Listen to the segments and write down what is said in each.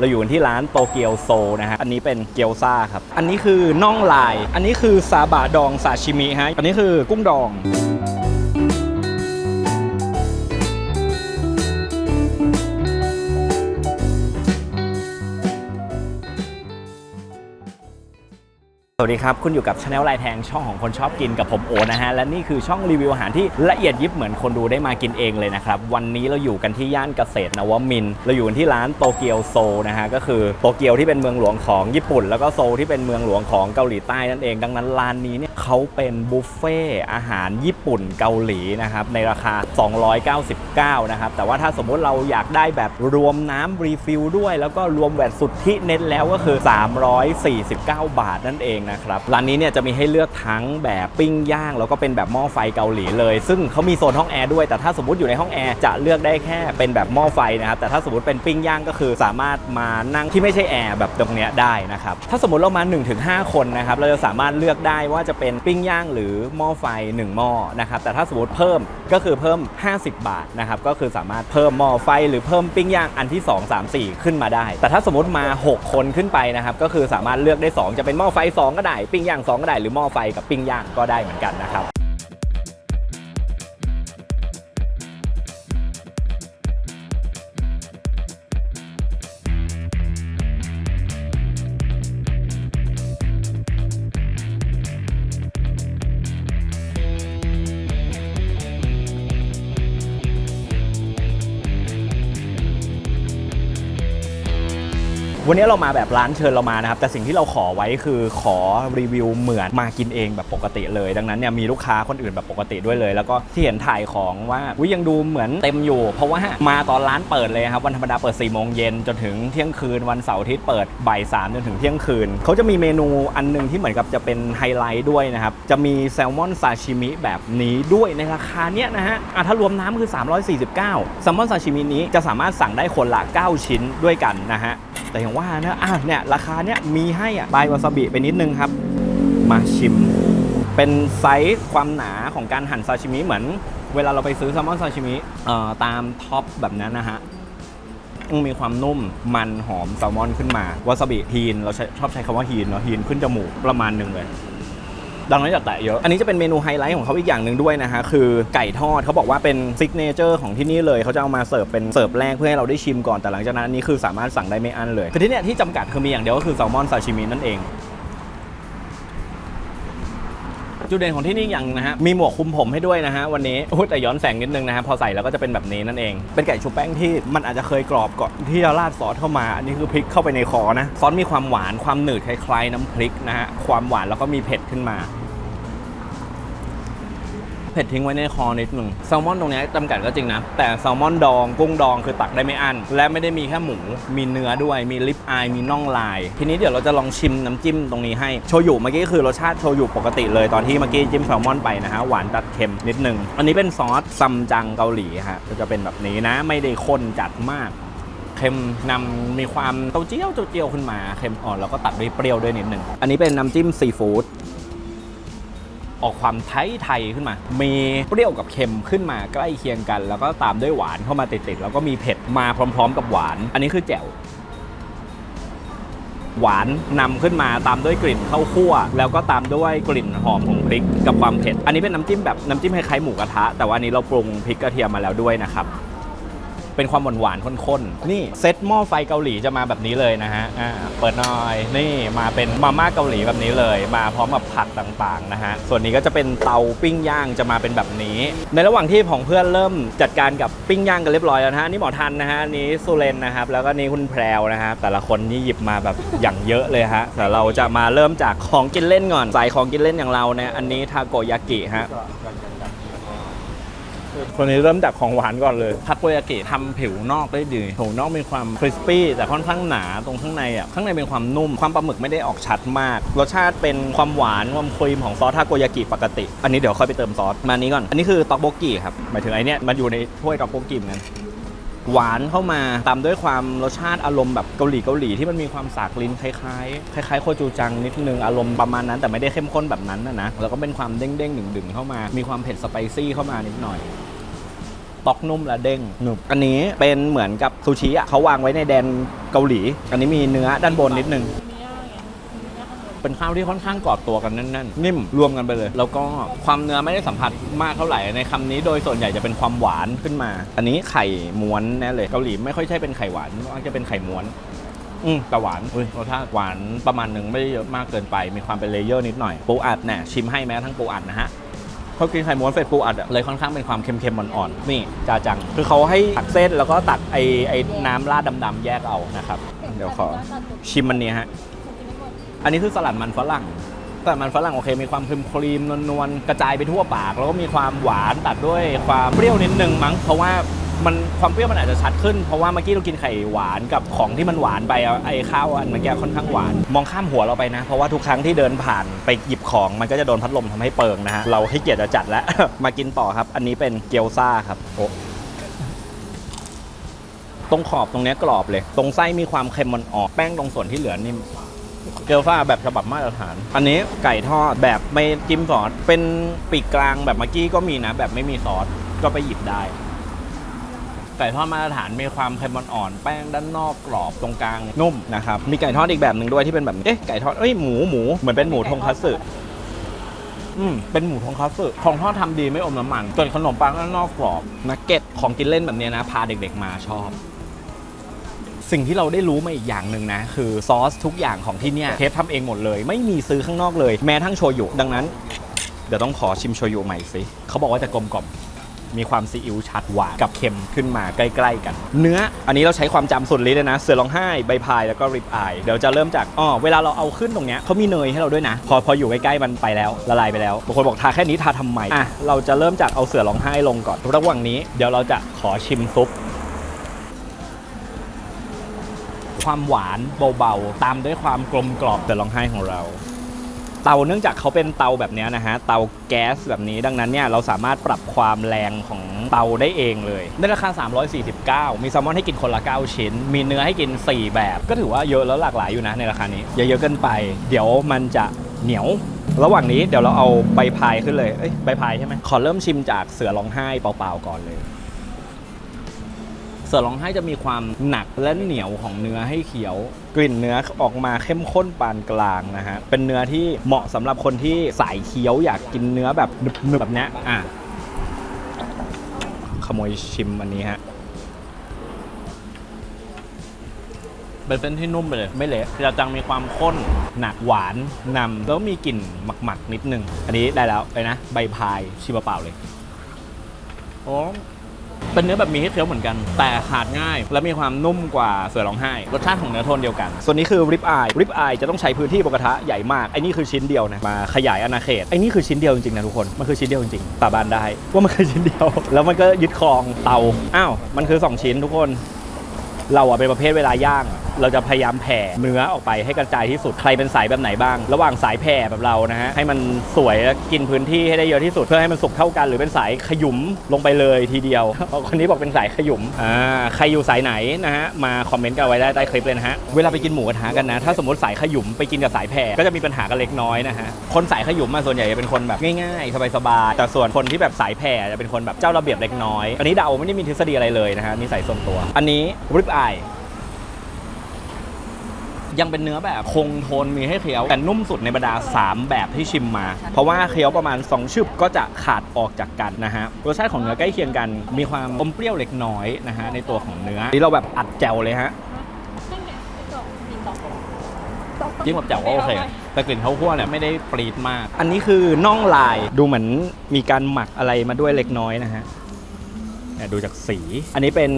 เราอยู่กันที่ร้านโตเกียวโซนะฮะ อันนี้เป็นเกียวซาครับ อันนี้คือน่องลาย อันนี้คือซาบะดองซาชิมิฮะ อันนี้คือกุ้งดอง สวัสดีครับ คุณอยู่กับชาแนลลายแทงช่องของคนชอบกินกับผมโอนะฮะ และนี่คือช่องรีวิวอาหารที่ละเอียดยิบเหมือนคนดูได้มากินเองเลยนะครับ วันนี้เราอยู่กันที่ย่านเกษตรนวมิน เราอยู่กันที่ร้านโตเกียวโซนะฮะ ก็คือโตเกียวที่เป็นเมืองหลวงของญี่ปุ่น แล้วก็โซที่เป็นเมืองหลวงของเกาหลีใต้นั่นเอง ดังนั้นร้านนี้เนี่ย เขาเป็นบุฟเฟ่อาหารญี่ปุ่นเกาหลีนะครับในราคา 299 นะครับ แต่ว่าถ้าสมมุติเราอยากได้แบบรวมน้ำรีฟิลด้วย แล้วก็รวมแหวนสุดที่เน้นแล้วก็คือ 349 บาทนั่นเองนะครับร้านนี้เนี่ยจะมีให้เลือกทั้งแบบปิ้งย่าง แล้วก็เป็นแบบหม้อไฟเกาหลีเลย ซึ่งเขามีโซนห้องแอร์ด้วยแต่ถ้าสมมติอยู่ในห้องแอร์จะเลือกได้แค่เป็นแบบหม้อไฟนะครับแต่ถ้าสมมติเป็นปิ้งย่างก็คือสามารถมานั่งที่ไม่ใช่แอร์แบบตรงเนี้ยได้นะครับถ้าสมมติเรามา 1-5 คนนะครับเราจะสามารถเลือกได้ว่าจะเป็นปิ้งย่างหรือหม้อไฟ 1 หม้อนะครับแต่ถ้าสมมติเพิ่มก็คือเพิ่ม 50 บาทนะครับก็คือสามารถเพิ่มหม้อไฟหรือเพิ่มปิ้งย่างอันที่ 2 3 4 ขึ้นมาได้ แต่ถ้าสมมติมา 6 คนขึ้นไปนะครับก็คือสามารถเลือกได้ 2 จะเป็นหม้อไฟ 2 ก็ได้ ปิ้งย่าง 2 ก็ได้หรือหม้อไฟกับปิ้งย่างก็ได้เหมือนกันนะครับ วันนี้เรามาแบบร้านเชิญเรามานะครับ แต่สิ่งที่เราขอไว้คือขอรีวิวเหมือนมากินเองแบบปกติเลย ดังนั้นเนี่ยมีลูกค้าคนอื่นแบบปกติด้วยเลย แล้วก็ที่เห็นถ่ายของว่าวิยังดูเหมือนเต็มอยู่ เพราะว่ามาตอนร้านเปิดเลยครับวันธรรมดาเปิด4ี่โมงเย็นจนถึงเที่ยงคืนวันเสาร์อาทิตย์เปิดบ่ายสามจนถึงเที่ยงคืนเขาจะมีเมนูอันหนึงที่เหมือนกับจะเป็นไฮไลท์ด้วยนะครับจะมีแซลมอนซาชิมิแบบนี้ด้วยในราคาเนี้ยนะฮะอะถ้ารวมน้ำคือ 349แซลมอนซาชิมินี้จะสามารถสั่งได้คนละ 9 ชิ้นด้วยกันนะฮะ แต่อย่างว่านะอะเนี่ยราคาเนี่ยมีให้อะบวาซาบิไปนิดนึงครับ มาชิม เป็นไซส์ความหนาของการหั่นซาชิมิเหมือน เวลาเราไปซื้อแซลมอนซาชิมิเอ่อตามท็อปแบบนั้นนะฮะมมีความนุ่มมันหอมแซลมอนขึ้นมาวาซาบิฮีนเราใช้ชอบใช้คำว่าฮีนเนาะฮีนขึ้นจมูกประมาณหนึ่งเลย ดังนั้นอย่าแตะเยอะ อันนี้จะเป็นเมนูไฮไลท์ของเขาอีกอย่างหนึ่งด้วยนะฮะคือไก่ทอดเขาบอกว่าเป็นซิกเนเจอร์ของที่นี่เลยเขาจะเอามาเสิร์ฟเป็นเสิร์ฟแรกเพื่อให้เราได้ชิมก่อนแต่หลังจากนั้นนี้คือสามารถสั่งได้ไม่อั้นเลยคือที่เนี่ยที่จำกัดคือมีอย่างเดียวก็คือแซลมอนซาชิมินั่นเองจุดเด่นของที่นี่อย่างนะฮะ มีหมวกคุมผมให้ด้วยนะฮะ วันนี้แต่ย้อนแสงนิดนึงนะฮะ พอใส่แล้วก็จะเป็นแบบนี้นั่นเอง เป็นไก่ชุบแป้งที่มันอาจจะเคยกรอบก่อนที่จะราดซอสเข้ามา อันนี้คือพริกเข้าไปในคอนะ ซอสมีความหวานความหนืดคล้ายๆ น้ำพริกนะฮะ ความหวานแล้วก็มีเผ็ดขึ้นมา เผ็ดทิ้งไว้ในคอนิดหนึ่งแซลมอนตรงนี้จำกัดก็จริงนะ แต่แซลมอนดองกุ้งดองคือตักได้ไม่อั้นและไม่ได้มีแค่หมู มีเนื้อด้วยมีลิปอายมีน่องลาย ทีนี้เดี๋ยวเราจะลองชิมน้ำจิ้มตรงนี้ให้โชยุเมื่อกี้คือรสชาติโชยุปกติเลยตอนที่เมื่อกี้จิ้มแซลมอนไปนะฮะหวานตัดเค็มนิดนึงอันนี้เป็นซอสซัมจังเกาหลีฮะจะเป็นแบบนี้นะ ไม่ได้ข้นจัดมากเค็มนำมีความเต้าเจี้ยวเต้าเจี้ยวขึ้นมาเค็มอ่อนแล้วก็ตัดด้วยเปรี้ยวด้วยนิดนึงอันนี้เป็นน้ำจิ้มซีฟู้ด ออกความไทยไทยๆขึ้นมา มีเปรี้ยวกับเค็มขึ้นมาใกล้เคียงกัน แล้วก็ตามด้วยหวานเข้ามาติดๆแล้วก็มีเผ็ดมาพร้อม ๆ กับหวาน อันนี้คือแจ่วหวานนำขึ้นมาตามด้วยกลิ่นข้าวคั่ว แล้วก็ตามด้วยกลิ่นหอมของพริกกับความเผ็ด อันนี้เป็นน้ำจิ้มแบบน้ำจิ้มคล้ายๆหมูกระทะ แต่ว่าอันนี้เราปรุงพริกกระเทียมมาแล้วด้วยนะครับ เป็นความหวานหวานๆข้นๆ นี่เซตหม้อไฟเกาหลีจะมาแบบนี้เลยนะฮะอ่าเปิดหน่อยนี่มาเป็นมาม่าเกาหลีแบบนี้เลย มาพร้อมกับผักต่างๆนะฮะส่วนนี้ก็จะเป็นเตาปิ้งย่างจะมาเป็นแบบนี้ ในระหว่างที่ของเพื่อนเริ่มจัดการกับปิ้งย่างกันเรียบร้อยแล้วนะฮะนี่หมอทันนะฮะนี่สุเรนนะครับแล้วก็นี่คุณแพรวนะฮะแต่ละคนนี่หยิบมาแบบอย่างเยอะเลยฮะแต่เราจะมาเริ่มจากของกินเล่นก่อนสายของกินเล่นอย่างเราเนี่ยอันนี้ทาโกยากิฮะ คนนี้เริ่มจากของหวานก่อนเลยทาโกยากิทำผิวนอกได้ดีผิวนอกมีความคริสปี้แต่ค่อนข้างหนาตรงข้างในอะข้างในเป็นความนุ่มความปลาหมึกไม่ได้ออกชัดมากรสชาติเป็นความหวานความครีมของซอสทาโกยากิปกติ อันนี้เดี๋ยวค่อยไปเติมซอสมานี้ก่อนอันนี้คือต็อกโบกิครับหมายถึงไอเนี้ยมันอยู่ในถ้วยต็อกโบกิเหมือนกันหวานเข้ามาตามด้วยความรสชาติอารมณ์แบบเกาหลีเกาหลีที่มันมีความสากลิ้นคล้ายๆคล้ายๆโคจูจังนิดนึงอารมณ์ประมาณนั้นแต่ไม่ได้เข้มข้นแบบนั้นนะนะแล้วก็เป็นความเด้งๆดึงๆเข้ามา มีความเผ็ดสไปซี่เข้ามานิดหน่อย ตอกนุ่มและเด้งหนุบอันนี้เป็นเหมือนกับซูชิอะเขาวางไว้ในแดนเกาหลี อันนี้มีเนื้อด้านบนนิดนึง เป็นข้าวที่ค่อนข้างกรอบตัวกันแน่นๆ นิ่มรวมกันไปเลย แล้วก็ความเนื้อไม่ได้สัมผัสมากเท่าไหร่ในคำนี้โดยส่วนใหญ่จะเป็นความหวานขึ้นมา อันนี้ไข่ม้วนแน่เลยเกาหลีไม่ค่อยใช่เป็นไข่หวานมักจะเป็นไข่ม้วนอืมแต่หวานอุ้ยรสชาติหวานประมาณหนึ่งไม่ได้เยอะมากเกินไป มีความเป็นเลเยอร์นิดหน่อยปูอัดเนี่ยชิมให้แม้ทั้งปูอัดนะฮะ พอกินไข่ม้วนเสร็จปูอัดอะเลยค่อนข้างเป็นความเค็มๆอ่อนๆนี่จาจัง คือเขาให้ตักเส้นแล้วก็ตักไอ้ไอ้น้ำราดดำๆแยกเอานะครับ เดี๋ยวขอชิมมันนี้ฮะ อันนี้คือสลัดมันฝรั่งสลัดมันฝรั่งโอเคมีความครีมครีมนวลๆกระจายไปทั่วปาก แล้วก็มีความหวานตัดด้วยความเปรี้ยวนิดนึงมั้งเพราะว่า มันความเปรี้ยวมันอาจจะชัดขึ้น เพราะว่าเมื่อกี้เรากินไข่หวานกับของที่มันหวานไปอะไอ้ข้าวอันเมื่อกี้ค่อนข้างหวาน มองข้ามหัวเราไปนะ เพราะว่าทุกครั้งที่เดินผ่านไปหยิบของมันก็จะโดนพัดลมทำให้เปิงนะฮะเราให้เกียรติจะจัดแล้ว มากินต่อครับ อันนี้เป็นเกี๊ยวซ่าครับโอ้ตรงขอบตรงเนี้ยกรอบเลย ตรงไส้มีความเค็มมันออกแป้งตรงส่วนที่เหลือนิ่ม เกลฟ้าแบบฉบับมาตรฐาน อันนี้ไก่ทอดแบบไม่จิ้มซอส เป็นปีกกลางแบบเมื่อกี้ก็มีนะ แบบไม่มีซอส ก็ไปหยิบได้ ไก่ทอดมาตรฐานมีความเค็มมันอ่อนแป้งด้านนอกกรอบตรงกลางนุ่มนะครับมีไก่ทอดอีกแบบหนึ่งด้วยที่เป็นแบบเอ๊ะไก่ทอดเอ้ยหมูหมูเหมือนเป็นหมูทงคัตสึอืมเป็นหมูทงคัตสึของทอดทำดีไม่อมน้ำมันส่วนขนมปังด้านนอกกรอบนักเก็ตของกินเล่นแบบนี้นะ พาเด็กๆมาชอบสิ่งที่เราได้รู้มาอีกอย่างหนึ่งนะ คือซอสทุกอย่างของที่เนี่ยเทฟทำเองหมดเลย ไม่มีซื้อข้างนอกเลย แม้ทั้งโชยุดังนั้น เดี๋ยวต้องขอชิมโชยุใหม่สิเขาบอกว่าจะกลมกล่อม มีความซีอิ๊วชัดหวานกับเค็มขึ้นมาใกล้ๆกัน เนื้ออันนี้เราใช้ความจำสุดฤทธิ์เลยนะ เสือร้องไห้ใบพายแล้วก็ริบอายเดี๋ยวจะเริ่มจากอ๋อเวลาเราเอาขึ้นตรงเนี้ยเขามีเนยให้เราด้วยนะ พอพออยู่ใกล้ๆมันไปแล้วละลายไปแล้วบางคนบอกทาแค่นี้ทาทำไมอะเราจะเริ่มจากเอาเสือร้องไห้ลงก่อนระหว่างนี้เดี๋ยวเราจะขอชิมซุปความหวานเบาๆ ตามด้วยความกลมกล่อมแต่ร้องไห้ของเรา เตาเนื่องจากเขาเป็นเตาแบบนี้นะฮะเตาแก๊สแบบนี้ดังนั้นเนี่ยเราสามารถปรับความแรงของเตาได้เองเลยในราคา 349 มีแซลมอนให้กินคนละ 9 ชิ้น มีเนื้อให้กิน 4 แบบ ก็ถือว่าเยอะแล้วหลากหลายอยู่นะในราคานี้อย่าเยอะเกินไป เดี๋ยวมันจะเหนียว ระหว่างนี้เดี๋ยวเราเอาใบพายขึ้นเลยเอ้ยใบพายใช่ไหมขอเริ่มชิมจากเสือร้องไห้เปล่าๆก่อนเลย เสือร้องไห้จะมีความหนักและเหนียวของเนื้อให้เคี้ยว กลิ่นเนื้อออกมาเข้มข้นปานกลางนะฮะเป็นเนื้อที่เหมาะสำหรับคนที่สายเคี้ยวอยากกินเนื้อแบบหนึบๆแบบนี้อะขโมยชิมอันนี้ฮะเป็นเส้นที่นุ่มไปเลย ไม่เละจะจังมีความข้น หนักหวานนำแล้วมีกลิ่นหมักๆนิดนึง อันนี้ได้แล้วเลยนะ ใบพายชิมเปล่าเลยโอ้ เป็นเนื้อแบบมีให้เคี้ยวเหมือนกัน แต่ขาดง่าย และมีความนุ่มกว่าเสือร้องไห้ รสชาติของเนื้อโทนเดียวกัน ส่วนนี้คือริบอายริบอายจะต้องใช้พื้นที่บนกระทะใหญ่มากไอ้นี่คือชิ้นเดียวนะมาขยายอาณาเขตไอ้นี่คือชิ้นเดียวจริงๆนะทุกคนมันคือชิ้นเดียวจริงๆสาบานได้ว่ามันคือชิ้นเดียว แล้วมันก็ยึดครองเตาอ้าวมันคือ 2 ชิ้นทุกคน เราอะเป็นประเภทเวลาย่างอะ เราจะพยายามแผ่เนื้อออกไปให้กระจายที่สุดใครเป็นสายแบบไหนบ้าง ระหว่างสายแผ่แบบเรานะฮะให้มันสวยและกินพื้นที่ให้ได้เยอะที่สุดเพื่อให้มันสุกเท่ากัน หรือเป็นสายขยุมลงไปเลยทีเดียวคนนี้บอกเป็นสายขยุมอ่าใครอยู่สายไหนนะฮะมาคอมเมนต์กันไว้ได้ใต้คลิปเลยนะฮะเวลาไปกินหมูกระทะกันนะ ถ้าสมมติสายขยุมไปกินกับสายแผ่ก็จะมีปัญหากันเล็กน้อยนะฮะคนสายขยุมมาส่วนใหญ่จะเป็นคนแบบง่ายๆสบายๆแต่ส่วนคนที่แบบสายแผ่จะเป็นคนแบบเจ้าระเบียบเล็กน้อย อันนี้เดาไม่ได้มีทฤษฎีอะไรเลยนะฮะนิสัยส่วนตัว อันนี้ริบอาย ยังเป็นเนื้อแบบคงโทนมีให้เคี้ยว แต่นุ่มสุดในบรรดา 3 แบบที่ชิมมา เพราะว่าเคี้ยวประมาณ 2ชึบก็จะขาดออกจากกันนะฮะรสชาติของเนื้อใกล้เคียงกัน มีความอมเปรี้ยวเล็กน้อยนะฮะในตัวของเนื้อนี่เราแบบอัดแจวเลยฮะยิ่งแบบแจวก็โอเค แต่กลิ่นข้าวคั่วเนี่ยไม่ได้ปรีดมาก อันนี้คือน่องลายดูเหมือนมีการหมักอะไรมาด้วยเล็กน้อยนะฮะ เนี่ยดูจากสี อันนี้เป็น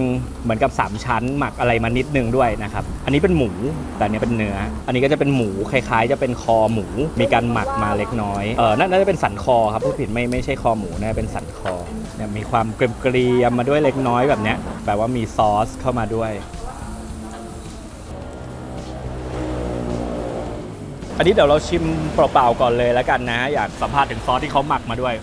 เหมือนกับ 3 ชั้นหมักอะไรมานิดนึงด้วยนะครับ อันนี้เป็นหมู แต่อันนี้เป็นเนื้อ อันนี้ก็จะเป็นหมูคล้ายๆ จะเป็นคอหมู มีการหมักมาเล็กน้อย เออน่าน่าจะเป็นสันคอครับผู้ผิดไม่ไม่ใช่คอหมูนะเป็นสันคอเนี่ยมีความเกรียมๆมาด้วยเล็กน้อยแบบเนี้ยแปลว่ามีซอสเข้ามาด้วยอันนี้เดี๋ยวเราชิมเปล่าๆก่อนเลยแล้วกันนะ อยากสัมภาษณ์ถึงซอสที่เขาหมักมาด้วย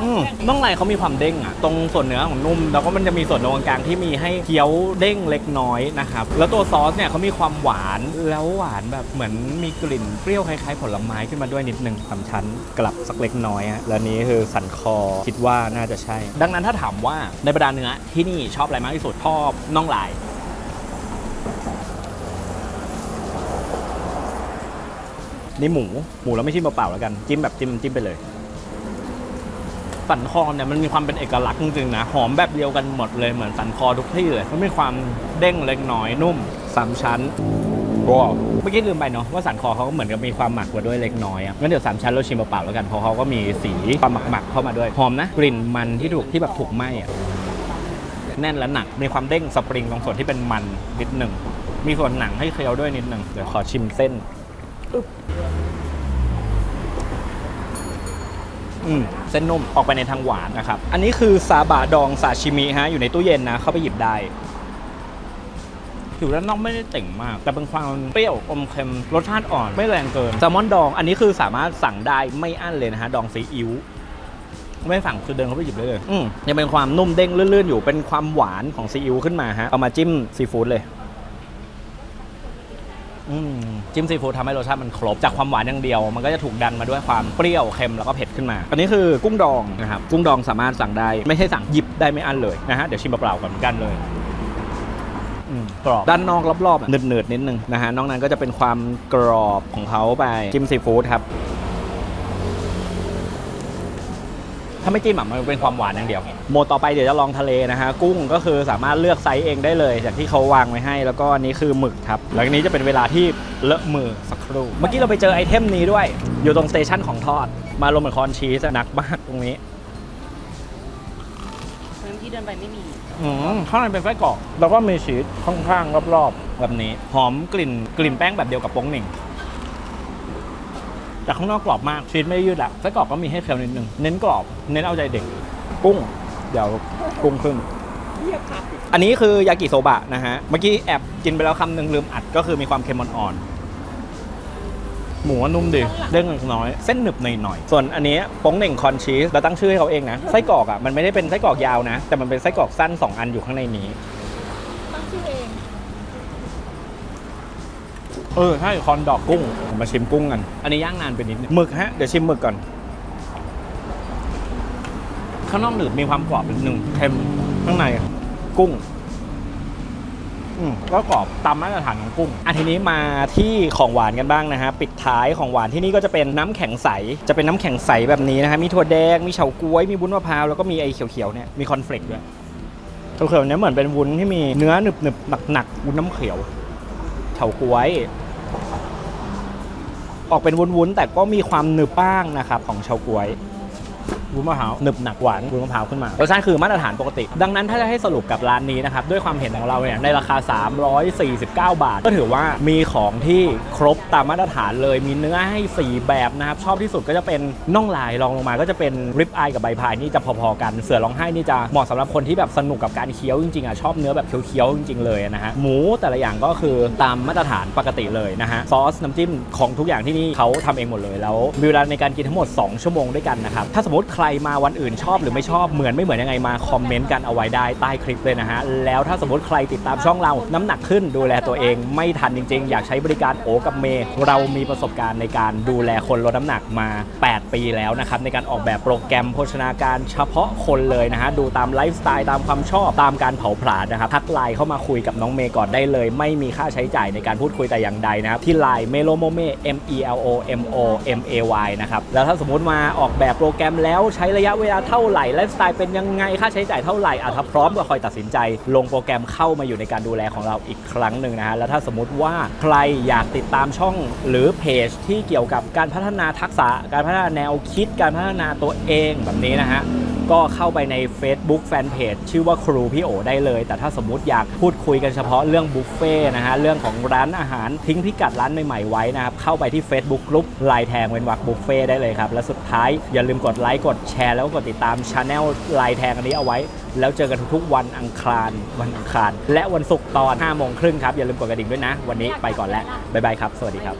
อืมน่องลายเขามีความเด้งอะตรงส่วนเนื้อของนุ่ม แล้วก็มันจะมีส่วนตรงกลางที่มีให้เคี้ยวเด้งเล็กน้อยนะครับ แล้วตัวซอสเนี่ยเขามีความหวานแล้วหวานแบบเหมือนมีกลิ่นเปรี้ยวคล้ายๆผลไม้ขึ้นมาด้วยนิดนึงสามชั้นกลับสักเล็กน้อยอะแล้วนี้คือสันคอคิดว่าน่าจะใช่ ดังนั้นถ้าถามว่าในบรรดาเนื้อที่นี่ชอบอะไรมากที่สุดชอบน่องลายนี่หมูหมูแล้วไม่ชิมเปล่าๆแล้วกัน จิ้มแบบจิ้มจิ้มไปเลย สันคอเนี่ยมันมีความเป็นเอกลักษณ์จริงๆนะ หอมแบบเดียวกันหมดเลยเหมือนสันคอทุกที่เลย มันมีความเด้งเล็กน้อยนุ่มสามชั้นว้าวเมื่อกี้ลืมไปเนาะว่าสันคอเขาก็เหมือนกับมีความหมักกว่าด้วยเล็กน้อยอะงั้นเดี๋ยวสามชั้นเราชิมเปล่าๆแล้วกันเพราะเขาก็มีสีความหมักๆเข้ามาด้วยหอมนะ กลิ่นมันที่ถูกที่แบบถูกไหม้อะแน่นและหนักมีความเด้งสปริงตรงส่วนที่เป็นมันนิดหนึ่งมีส่วนหนังให้เคี้ยวด้วยนิดหนึ่งเดี๋ยวขอชิมเส้น อึ๊บอืมเส้นนุ่มออกไปในทางหวานนะครับ อันนี้คือซาบะดองซาชิมิฮะอยู่ในตู้เย็นนะ เข้าไปหยิบได้ผิวด้านนอกไม่ได้เต่งมาก แต่เป็นความเปรี้ยวอมเค็มรสชาติอ่อนไม่แรงเกินแซลมอนดอง อันนี้คือสามารถสั่งได้ไม่อั้นเลยนะฮะดองซีอิ๊วไม่สั่งคือเดินเข้าไปหยิบเลยเลยอืมยังเป็นความนุ่มเด้งลื่นๆอยู่เป็นความหวานของซีอิ๊วขึ้นมาฮะเอามาจิ้มซีฟู้ดเลย อืม จิ้มซีฟู้ดทำให้รสชาติมันครบ จากความหวานอย่างเดียว มันก็จะถูกดันมาด้วยความเปรี้ยวเค็มแล้วก็เผ็ดขึ้นมา อันนี้คือกุ้งดองนะครับกุ้งดองสามารถสั่งได้ไม่ใช่สั่งหยิบได้ไม่อั้นเลยนะฮะเดี๋ยวชิมเปล่าๆก่อนเหมือนกันเลยอืมกรอบด้านนอกรอบๆอะหนืดๆนิดนึงนะฮะนอกนั้นก็จะเป็นความกรอบของเขาไปจิ้มซีฟู้ดครับ ถ้าไม่จิ้มอะมันเป็นความหวานอย่างเดียว โหมดต่อไปเดี๋ยวจะลองทะเลนะฮะกุ้งก็คือสามารถเลือกไซส์เองได้เลยจากที่เขาวางไว้ให้ แล้วก็อันนี้คือหมึกครับแล้วอันนี้จะเป็นเวลาที่เลอะมือสักครู่เมื่อกี้เราไปเจอไอเทมนี้ด้วย อยู่ตรงสเตชันของทอด มาลงเหมือนคอนชีสอะหนักมากตรงนี้เมื่อกี้เดินไปไม่มี อืมข้างในเป็นไส้กรอกแล้วก็มีชีสข้างๆรอบๆแบบนี้หอมกลิ่นกลิ่นแป้งแบบเดียวกับโป้งหนึ่ง แต่ข้างนอกกรอบมากชีสไม่ยืดละไส้กรอกก็มีให้เคี้ยวนิดนึงเน้นกรอบเน้นเอาใจเด็ก กุ้ง เดี๋ยวกุ้งขึ้น อันนี้คือยากิโซบะนะฮะ เมื่อกี้แอบกินไปแล้วคำหนึ่งลืมอัดก็คือมีความเค็มอ่อนๆหมูว่านุ่มดีเด้งเล็กน้อยเส้นหนึบหน่อยๆส่วนอันนี้โป้งเหน่งคอนชีสเราตั้งชื่อให้เขาเองนะไส้กรอกอะมันไม่ได้เป็นไส้กรอกยาวนะ แต่มันเป็นไส้กรอกสั้น 2 อันอยู่ข้างในนี้ตั้งชื่อเอง เออใช่คอนดอกกุ้งผมมาชิมกุ้งกัน อันนี้ย่างนานไปนิดนึงหมึกฮะ เดี๋ยวชิมหมึกก่อน ข้างนอกหนืดมีความกรอบนิดนึงเค็มข้างในกุ้งอืมก็กรอบตามมาตรฐานของกุ้งอะทีนี้มาที่ของหวานกันบ้างนะฮะ ปิดท้ายของหวานที่นี่ก็จะเป็นน้ำแข็งใส จะเป็นน้ำแข็งใสแบบนี้นะฮะ มีถั่วแดง มีเฉาก๊วย มีวุ้นมะพร้าว แล้วก็มีไอ้เขียวๆเนี่ย มีคอนเฟลกต์ด้วยเขียวๆเนี่ยเหมือนเป็นวุ้นที่มีเนื้อหนึบๆหนักๆ วุ้นน้ำเขียว เฉาก๊วย ออกเป็นวุ้นๆ แต่ก็มีความหนึบบ้างนะครับของเฉาก๊วย วุ้นมะพร้าวหนึบหนักหวานวุ้นมะพร้าวขึ้นมารสชาติคือมาตรฐานปกติ ดังนั้นถ้าจะให้สรุปกับร้านนี้นะครับด้วยความเห็นของเราเนี่ยในราคา 349 บาท ก็ถือว่ามีของที่ครบตามมาตรฐานเลยมีเนื้อให้ 4 แบบนะครับชอบที่สุดก็จะเป็นน่องลายรองลงมาก็จะเป็นริบอายกับใบพายนี่จะพอๆกัน เสือร้องไห้นี่จะเหมาะสำหรับคนที่แบบสนุกกับการเคี้ยวจริงๆอะชอบเนื้อแบบเคี้ยวๆจริงๆเลยนะฮะหมูแต่ละอย่างก็คือตามมาตรฐานปกติเลยนะฮะซอสน้ำจิ้มของทุกอย่างที่นี่เขาทำเองหมดเลยแล้วมีเวลาในการกินทั้งหมด 2 ชั่วโมงด้วยกันนะครับถ้าสมมติใครมาวันอื่นชอบหรือไม่ชอบเหมือนไม่เหมือนยังไงมาคอมเมนต์กันเอาไว้ได้ใต้คลิปเลยนะฮะ แล้วถ้าสมมติใครติดตามช่องเราน้ำหนักขึ้นดูแลตัวเองไม่ทันจริง ๆ อยากใช้บริการโอกับเมย์เรามีประสบการณ์ในการดูแลคนลดน้ำหนักมา 8 ปีแล้วนะครับในการออกแบบโปรแกรมโภชนาการเฉพาะคนเลยนะฮะดูตามไลฟ์สไตล์ตามความชอบตามการเผาผลาญนะครับทักไลน์เข้ามาคุยกับน้องเมย์ก่อนได้เลย ไม่มีค่าใช้จ่ายในการพูดคุยแต่อย่างใดนะครับที่ไลน์เมโลโมเม M E L O M O M A Y นะครับแล้วถ้าสมมติมาออกแบบโปรแกรมแล้วใช้ระยะเวลาเท่าไหร่ไลฟ์สไตล์เป็นยังไงค่าใช้จ่ายเท่าไหร่อะถ้าพร้อมก็คอยตัดสินใจ ลงโปรแกรมเข้ามาอยู่ในการดูแลของเราอีกครั้งหนึ่งนะฮะแล้วถ้าสมมติว่าใครอยากติดตามช่องหรือเพจที่เกี่ยวกับการพัฒนาทักษะ การพัฒนาแนวคิดการพัฒนาตัวเองแบบนี้นะฮะ ก็เข้าไปใน Facebook Fanpage ชื่อว่าครูพี่โอได้เลย แต่ถ้าสมมุติอยากพูดคุยกันเฉพาะเรื่องบุฟเฟ่ต์นะฮะเรื่องของร้านอาหารทิ้งพิกัดร้านใหม่ๆไว้นะครับเข้าไปที่ Facebook กลุ่มลายแทงเว้นวักบุฟเฟ่ต์ได้เลยครับ และสุดท้ายอย่าลืมกดไลค์กดแชร์ แล้วก็กดติดตามช anel ลายแทงอันนี้เอาไว้ แล้วเจอกันทุกๆวันอังคารวันอังคาร และวันศุกร์ตอน5โมงครึ่งครับอย่าลืมกดกระดิ่งด้วยนะ วันนี้ไปก่อนแล้วบ๊ายบายครับ สวัสดีครับ